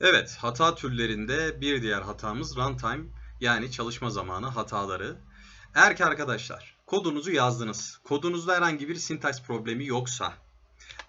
Evet, hata türlerinde bir diğer hatamız runtime yani çalışma zamanı hataları. Eğer ki arkadaşlar kodunuzu yazdınız, kodunuzda herhangi bir sintaks problemi yoksa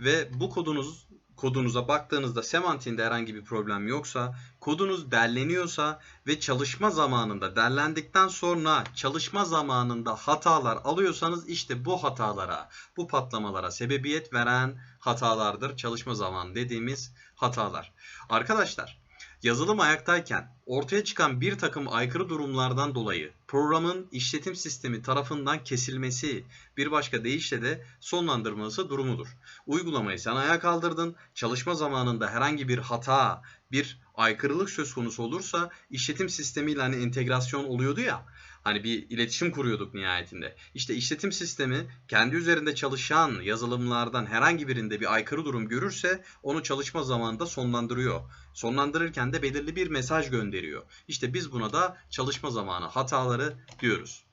ve bu kodunuz kodunuza baktığınızda semantiğinde herhangi bir problem yoksa, kodunuz derleniyorsa ve çalışma zamanında derlendikten sonra çalışma zamanında hatalar alıyorsanız işte bu hatalara, bu patlamalara sebebiyet veren hatalardır çalışma zamanı dediğimiz hatalar. Arkadaşlar yazılım ayaktayken ortaya çıkan bir takım aykırı durumlardan dolayı programın işletim sistemi tarafından kesilmesi bir başka deyişle de sonlandırılması durumudur. Uygulamayı sen ayağa kaldırdın, çalışma zamanında herhangi bir hata, bir aykırılık söz konusu olursa işletim sistemiyle hani entegrasyon oluyordu ya, hani bir iletişim kuruyorduk nihayetinde. İşte işletim sistemi kendi üzerinde çalışan yazılımlardan herhangi birinde bir aykırı durum görürse onu çalışma zamanında sonlandırıyor. Sonlandırırken de belirli bir mesaj gönderiyor. İşte biz buna da çalışma zamanı hataları diyoruz.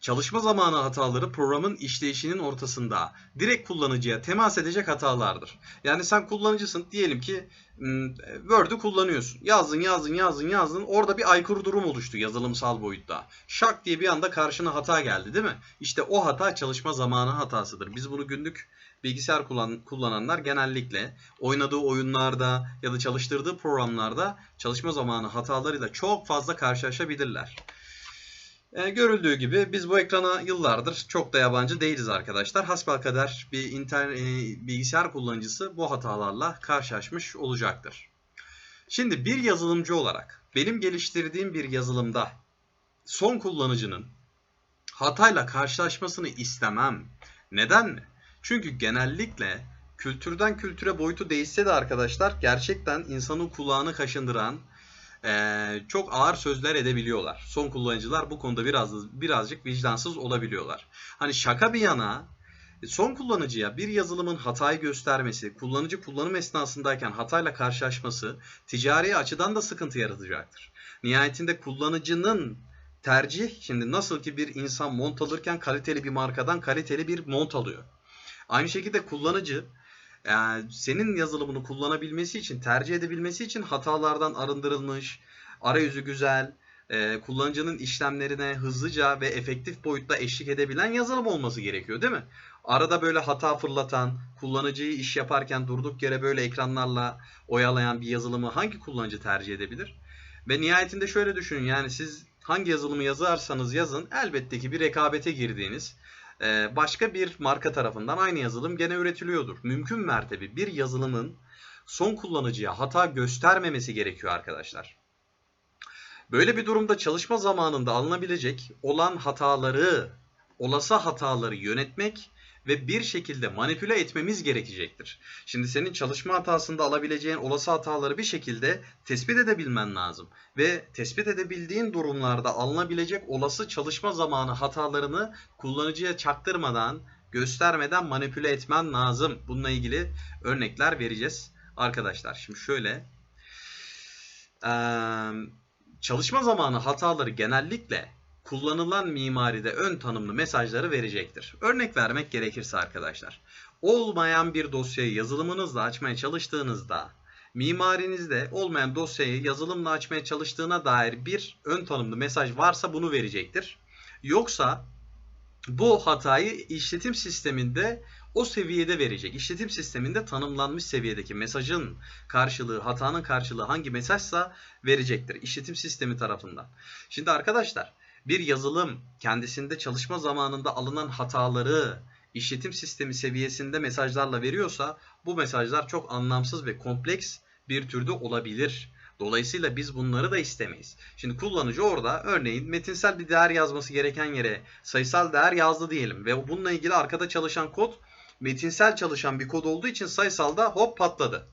Çalışma zamanı hataları programın işleyişinin ortasında direkt kullanıcıya temas edecek hatalardır. Yani sen kullanıcısın diyelim ki Word'ü kullanıyorsun. Yazdın yazdın yazdın yazdın orada bir aykırı durum oluştu yazılımsal boyutta. Şak diye bir anda karşına hata geldi değil mi? İşte o hata çalışma zamanı hatasıdır. Biz bunu günlük bilgisayar kullan kullananlar genellikle oynadığı oyunlarda ya da çalıştırdığı programlarda çalışma zamanı hatalarıyla çok fazla karşılaşabilirler. E, görüldüğü gibi biz bu ekrana yıllardır çok da yabancı değiliz arkadaşlar. Hasbelkader bir internet e, bilgisayar kullanıcısı bu hatalarla karşılaşmış olacaktır. Şimdi bir yazılımcı olarak benim geliştirdiğim bir yazılımda son kullanıcının hatayla karşılaşmasını istemem. Neden mi? Çünkü genellikle kültürden kültüre boyutu değişse de arkadaşlar gerçekten insanın kulağını kaşındıran çok ağır sözler edebiliyorlar. Son kullanıcılar bu konuda biraz birazcık vicdansız olabiliyorlar. Hani şaka bir yana son kullanıcıya bir yazılımın hatayı göstermesi, kullanıcı kullanım esnasındayken hatayla karşılaşması ticari açıdan da sıkıntı yaratacaktır. Nihayetinde kullanıcının tercih, şimdi nasıl ki bir insan mont alırken kaliteli bir markadan kaliteli bir mont alıyor. Aynı şekilde kullanıcı yani senin yazılımını kullanabilmesi için, tercih edebilmesi için hatalardan arındırılmış, arayüzü güzel, e, kullanıcının işlemlerine hızlıca ve efektif boyutta eşlik edebilen yazılım olması gerekiyor değil mi? Arada böyle hata fırlatan, kullanıcıyı iş yaparken durduk yere böyle ekranlarla oyalayan bir yazılımı hangi kullanıcı tercih edebilir? Ve nihayetinde şöyle düşünün yani siz hangi yazılımı yazarsanız yazın elbette ki bir rekabete girdiğiniz ee, başka bir marka tarafından aynı yazılım gene üretiliyordur. Mümkün mertebe bir yazılımın son kullanıcıya hata göstermemesi gerekiyor arkadaşlar. Böyle bir durumda çalışma zamanında alınabilecek olan hataları, olası hataları yönetmek ve bir şekilde manipüle etmemiz gerekecektir. Şimdi senin çalışma hatasında alabileceğin olası hataları bir şekilde tespit edebilmen lazım. Ve tespit edebildiğin durumlarda alınabilecek olası çalışma zamanı hatalarını kullanıcıya çaktırmadan, göstermeden manipüle etmen lazım. Bununla ilgili örnekler vereceğiz arkadaşlar. Şimdi şöyle çalışma zamanı hataları genellikle kullanılan mimaride ön tanımlı mesajları verecektir. Örnek vermek gerekirse arkadaşlar. Olmayan bir dosyayı yazılımınızla açmaya çalıştığınızda mimarinizde olmayan dosyayı yazılımla açmaya çalıştığına dair bir ön tanımlı mesaj varsa bunu verecektir. Yoksa bu hatayı işletim sisteminde o seviyede verecek. İşletim sisteminde tanımlanmış seviyedeki mesajın karşılığı, hatanın karşılığı hangi mesajsa verecektir. İşletim sistemi tarafından. Şimdi arkadaşlar bir yazılım kendisinde çalışma zamanında alınan hataları işletim sistemi seviyesinde mesajlarla veriyorsa bu mesajlar çok anlamsız ve kompleks bir türde olabilir. Dolayısıyla biz bunları da istemeyiz. Şimdi kullanıcı orada örneğin metinsel bir değer yazması gereken yere sayısal değer yazdı diyelim ve bununla ilgili arkada çalışan kod metinsel çalışan bir kod olduğu için sayısalda hop patladı.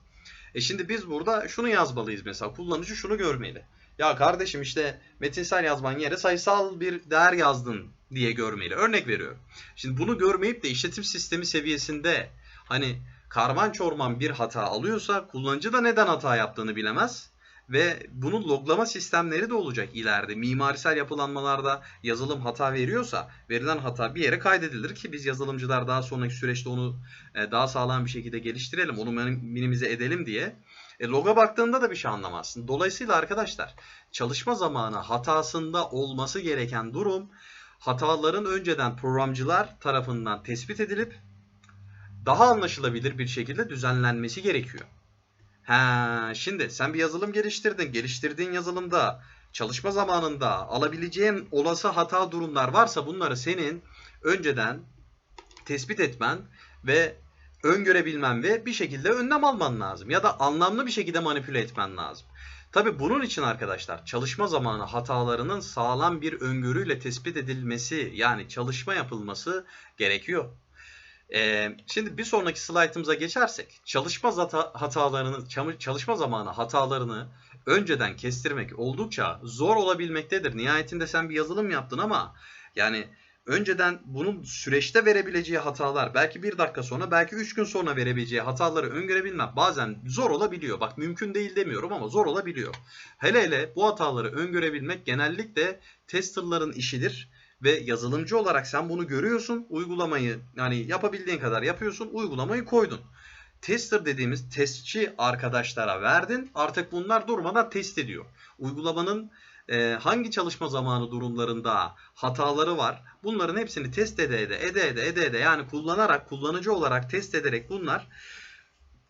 E şimdi biz burada şunu yazmalıyız mesela kullanıcı şunu görmeli. Ya kardeşim işte metinsel yazman yere sayısal bir değer yazdın diye görmeli. Örnek veriyorum. Şimdi bunu görmeyip de işletim sistemi seviyesinde hani karman çorman bir hata alıyorsa kullanıcı da neden hata yaptığını bilemez. Ve bunun loglama sistemleri de olacak ileride. Mimarisel yapılanmalarda yazılım hata veriyorsa verilen hata bir yere kaydedilir ki biz yazılımcılar daha sonraki süreçte onu e, daha sağlam bir şekilde geliştirelim, onu minimize edelim diye E, loga baktığında da bir şey anlamazsın. Dolayısıyla arkadaşlar çalışma zamanı hatasında olması gereken durum hataların önceden programcılar tarafından tespit edilip daha anlaşılabilir bir şekilde düzenlenmesi gerekiyor. Ha, şimdi sen bir yazılım geliştirdin. Geliştirdiğin yazılımda çalışma zamanında alabileceğin olası hata durumlar varsa bunları senin önceden tespit etmen ve öngörebilmen ve bir şekilde önlem alman lazım. Ya da anlamlı bir şekilde manipüle etmen lazım. Tabi bunun için arkadaşlar çalışma zamanı hatalarının sağlam bir öngörüyle tespit edilmesi yani çalışma yapılması gerekiyor. Ee, şimdi bir sonraki slaytımıza geçersek çalışma hatalarını çalışma zamanı hatalarını önceden kestirmek oldukça zor olabilmektedir. Nihayetinde sen bir yazılım yaptın ama yani önceden bunun süreçte verebileceği hatalar belki bir dakika sonra belki üç gün sonra verebileceği hataları öngörebilmek bazen zor olabiliyor. Bak mümkün değil demiyorum ama zor olabiliyor. Hele hele bu hataları öngörebilmek genellikle testerların işidir. Ve yazılımcı olarak sen bunu görüyorsun. Uygulamayı yani yapabildiğin kadar yapıyorsun. Uygulamayı koydun. Tester dediğimiz testçi arkadaşlara verdin. Artık bunlar durmadan test ediyor. Uygulamanın e, hangi çalışma zamanı durumlarında hataları var. Bunların hepsini test ede ede ede ede ede ede yani kullanarak kullanıcı olarak test ederek bunlar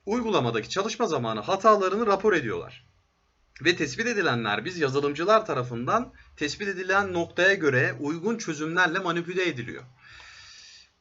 uygulamadaki çalışma zamanı hatalarını rapor ediyorlar. Ve tespit edilenler biz yazılımcılar tarafından tespit edilen noktaya göre uygun çözümlerle manipüle ediliyor.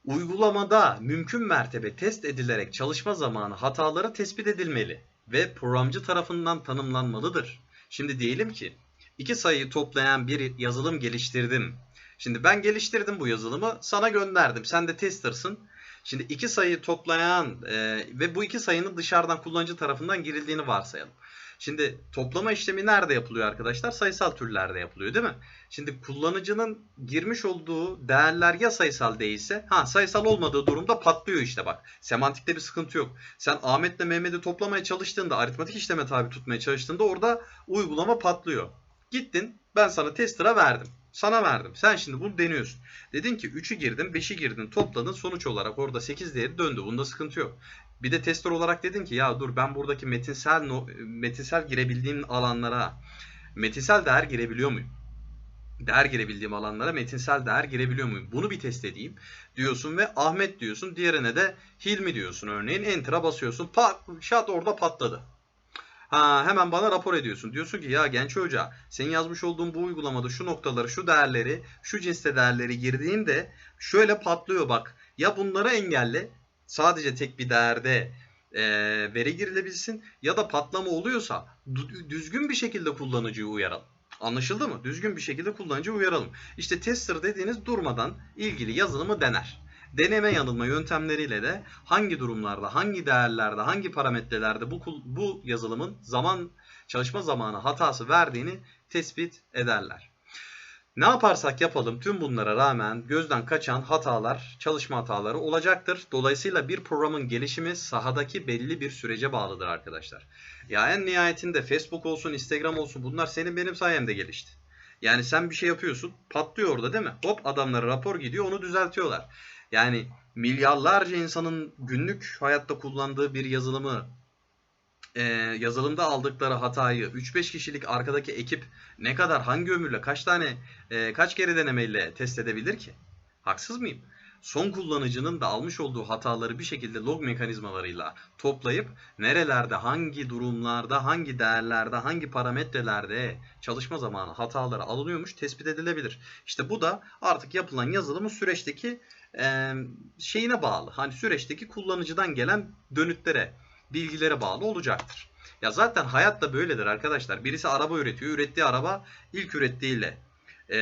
Uygulamada mümkün mertebe test edilerek çalışma zamanı hataları tespit edilmeli ve programcı tarafından tanımlanmalıdır. Şimdi diyelim ki iki sayıyı toplayan bir yazılım geliştirdim. Şimdi ben geliştirdim bu yazılımı sana gönderdim. Sen de tester'sın. Şimdi iki sayıyı toplayan e, ve bu iki sayının dışarıdan kullanıcı tarafından girildiğini varsayalım. Şimdi toplama işlemi nerede yapılıyor arkadaşlar? Sayısal türlerde yapılıyor değil mi? Şimdi kullanıcının girmiş olduğu değerler ya sayısal değilse, ha sayısal olmadığı durumda patlıyor işte bak. Semantikte bir sıkıntı yok. Sen Ahmet'le Mehmet'i toplamaya çalıştığında, aritmatik işleme tabi tutmaya çalıştığında orada uygulama patlıyor. Gittin, ben sana tester'a verdim. Sana verdim. Sen şimdi bunu deniyorsun. Dedin ki 3'ü girdin, 5'i girdin, topladın. Sonuç olarak orada 8 değeri döndü. Bunda sıkıntı yok. Bir de tester olarak dedin ki ya dur ben buradaki metinsel no, metinsel girebildiğim alanlara metinsel değer girebiliyor muyum? Değer girebildiğim alanlara metinsel değer girebiliyor muyum? Bunu bir test edeyim diyorsun ve Ahmet diyorsun. Diğerine de Hilmi diyorsun örneğin. Enter'a basıyorsun. Pat, şat orada patladı. Ha, hemen bana rapor ediyorsun. Diyorsun ki ya genç hoca senin yazmış olduğun bu uygulamada şu noktaları, şu değerleri, şu cinste değerleri girdiğimde şöyle patlıyor bak. Ya bunları engelle sadece tek bir değerde e, veri girilebilsin ya da patlama oluyorsa düzgün bir şekilde kullanıcıyı uyaralım. Anlaşıldı mı? Düzgün bir şekilde kullanıcıyı uyaralım. İşte tester dediğiniz durmadan ilgili yazılımı dener. Deneme yanılma yöntemleriyle de hangi durumlarda, hangi değerlerde, hangi parametrelerde bu, bu yazılımın zaman çalışma zamanı hatası verdiğini tespit ederler. Ne yaparsak yapalım tüm bunlara rağmen gözden kaçan hatalar, çalışma hataları olacaktır. Dolayısıyla bir programın gelişimi sahadaki belli bir sürece bağlıdır arkadaşlar. Ya en nihayetinde Facebook olsun, Instagram olsun bunlar senin benim sayemde gelişti. Yani sen bir şey yapıyorsun, patlıyor orada değil mi? Hop adamlara rapor gidiyor, onu düzeltiyorlar. Yani milyarlarca insanın günlük hayatta kullandığı bir yazılımı e, yazılımda aldıkları hatayı 3-5 kişilik arkadaki ekip ne kadar hangi ömürle kaç tane e, kaç kere denemeyle test edebilir ki? Haksız mıyım? Son kullanıcının da almış olduğu hataları bir şekilde log mekanizmalarıyla toplayıp nerelerde, hangi durumlarda, hangi değerlerde, hangi parametrelerde çalışma zamanı hataları alınıyormuş tespit edilebilir. İşte bu da artık yapılan yazılımın süreçteki e, şeyine bağlı. Hani süreçteki kullanıcıdan gelen dönütlere bilgilere bağlı olacaktır. Ya zaten hayat da böyledir arkadaşlar. Birisi araba üretiyor. Ürettiği araba ilk ürettiğiyle e,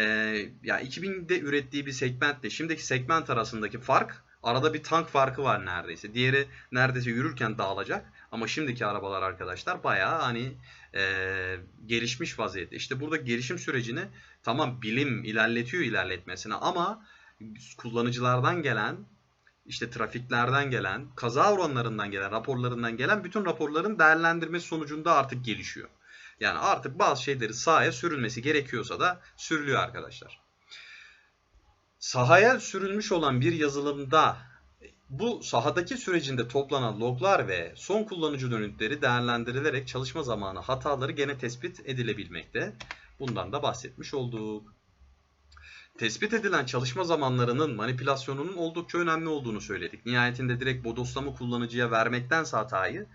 ya 2000'de ürettiği bir segmentle şimdiki segment arasındaki fark arada bir tank farkı var neredeyse. Diğeri neredeyse yürürken dağılacak. Ama şimdiki arabalar arkadaşlar bayağı hani e, gelişmiş vaziyette. İşte burada gelişim sürecini tamam bilim ilerletiyor ilerletmesine ama kullanıcılardan gelen işte trafiklerden gelen, kaza oranlarından gelen, raporlarından gelen bütün raporların değerlendirmesi sonucunda artık gelişiyor. Yani artık bazı şeyleri sahaya sürülmesi gerekiyorsa da sürülüyor arkadaşlar. Sahaya sürülmüş olan bir yazılımda Bu sahadaki sürecinde toplanan loglar ve son kullanıcı dönütleri değerlendirilerek çalışma zamanı hataları gene tespit edilebilmekte. Bundan da bahsetmiş olduk. Tespit edilen çalışma zamanlarının manipülasyonunun oldukça önemli olduğunu söyledik. Nihayetinde direkt bodoslama kullanıcıya vermektense hatayı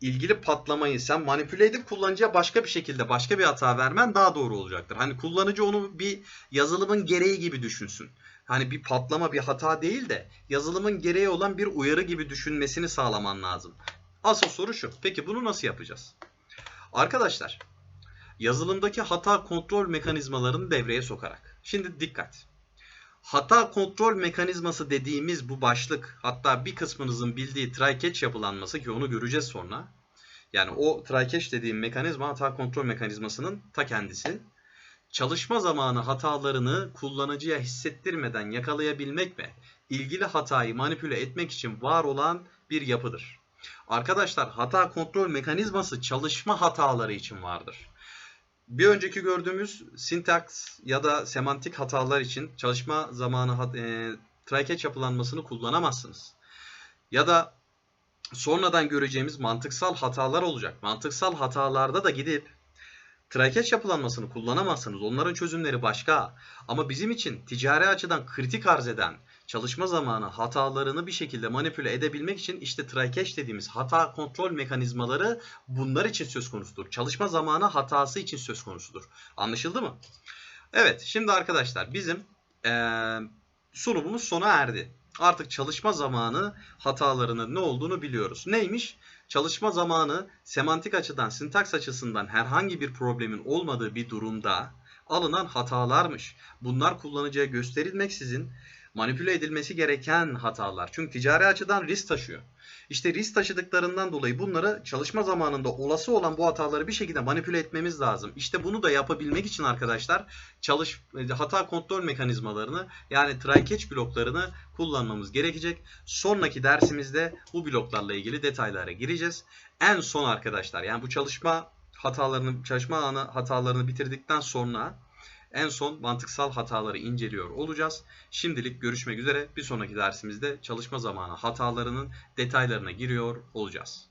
ilgili patlamayı sen manipüle edip kullanıcıya başka bir şekilde başka bir hata vermen daha doğru olacaktır. Hani kullanıcı onu bir yazılımın gereği gibi düşünsün. Hani bir patlama bir hata değil de yazılımın gereği olan bir uyarı gibi düşünmesini sağlaman lazım. Asıl soru şu. Peki bunu nasıl yapacağız? Arkadaşlar yazılımdaki hata kontrol mekanizmalarını devreye sokarak. Şimdi dikkat. Hata kontrol mekanizması dediğimiz bu başlık hatta bir kısmınızın bildiği try catch yapılanması ki onu göreceğiz sonra. Yani o try catch dediğim mekanizma hata kontrol mekanizmasının ta kendisi. Çalışma zamanı hatalarını kullanıcıya hissettirmeden yakalayabilmek ve ilgili hatayı manipüle etmek için var olan bir yapıdır. Arkadaşlar hata kontrol mekanizması çalışma hataları için vardır. Bir önceki gördüğümüz syntax ya da semantik hatalar için çalışma zamanı e, try yapılanmasını kullanamazsınız. Ya da sonradan göreceğimiz mantıksal hatalar olacak. Mantıksal hatalarda da gidip catch yapılanmasını kullanamazsınız. Onların çözümleri başka. Ama bizim için ticari açıdan kritik arz eden çalışma zamanı hatalarını bir şekilde manipüle edebilmek için işte try catch dediğimiz hata kontrol mekanizmaları bunlar için söz konusudur. Çalışma zamanı hatası için söz konusudur. Anlaşıldı mı? Evet şimdi arkadaşlar bizim ee, sunumumuz sona erdi. Artık çalışma zamanı hatalarının ne olduğunu biliyoruz. Neymiş? Çalışma zamanı semantik açıdan, sintaks açısından herhangi bir problemin olmadığı bir durumda alınan hatalarmış. Bunlar kullanıcıya gösterilmeksizin manipüle edilmesi gereken hatalar. Çünkü ticari açıdan risk taşıyor. İşte risk taşıdıklarından dolayı bunları çalışma zamanında olası olan bu hataları bir şekilde manipüle etmemiz lazım. İşte bunu da yapabilmek için arkadaşlar çalış hata kontrol mekanizmalarını yani try catch bloklarını kullanmamız gerekecek. Sonraki dersimizde bu bloklarla ilgili detaylara gireceğiz. En son arkadaşlar yani bu çalışma hatalarını çalışma anı hatalarını bitirdikten sonra en son mantıksal hataları inceliyor olacağız. Şimdilik görüşmek üzere. Bir sonraki dersimizde çalışma zamanı hatalarının detaylarına giriyor olacağız.